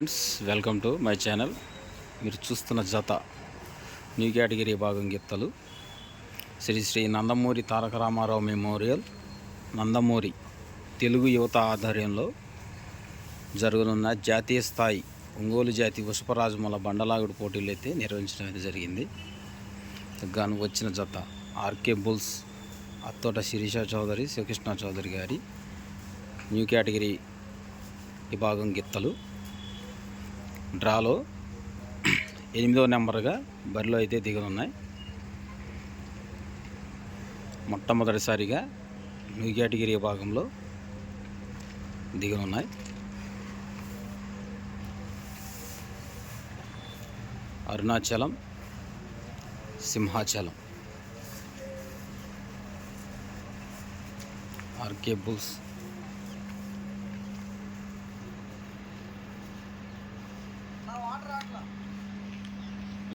Friends welcome to my channel మీరు చూస్తున్న జత న్యూ కేటగిరీ భాగం గిత్తలు శ్రీ శ్రీ నందమూరి తారక రామారావు మెమోరియల్ నందమూరి తెలుగు యువత ఆధ్వర్యంలో జరగనున్న జాతీయ స్థాయి ఒంగోలు జాతి పుష్పరాజుమల బండలాగుడు పోటీలు అయితే నిర్వహించడం అయితే జరిగింది. గాను వచ్చిన జత ఆర్కే బుల్స్ అత్తోట శిరీష చౌదరి శివకృష్ణ చౌదరి గారి న్యూ కేటగిరీ విభాగం గిత్తలు డ్రాలో ఎనిమిదో నెంబర్గా బరిలో అయితే దిగనున్నాయి. మొట్టమొదటిసారిగా న్యూ కేటగిరీ విభాగంలో దిగనున్నాయి. Arunachalam Simhachalam RK Bulls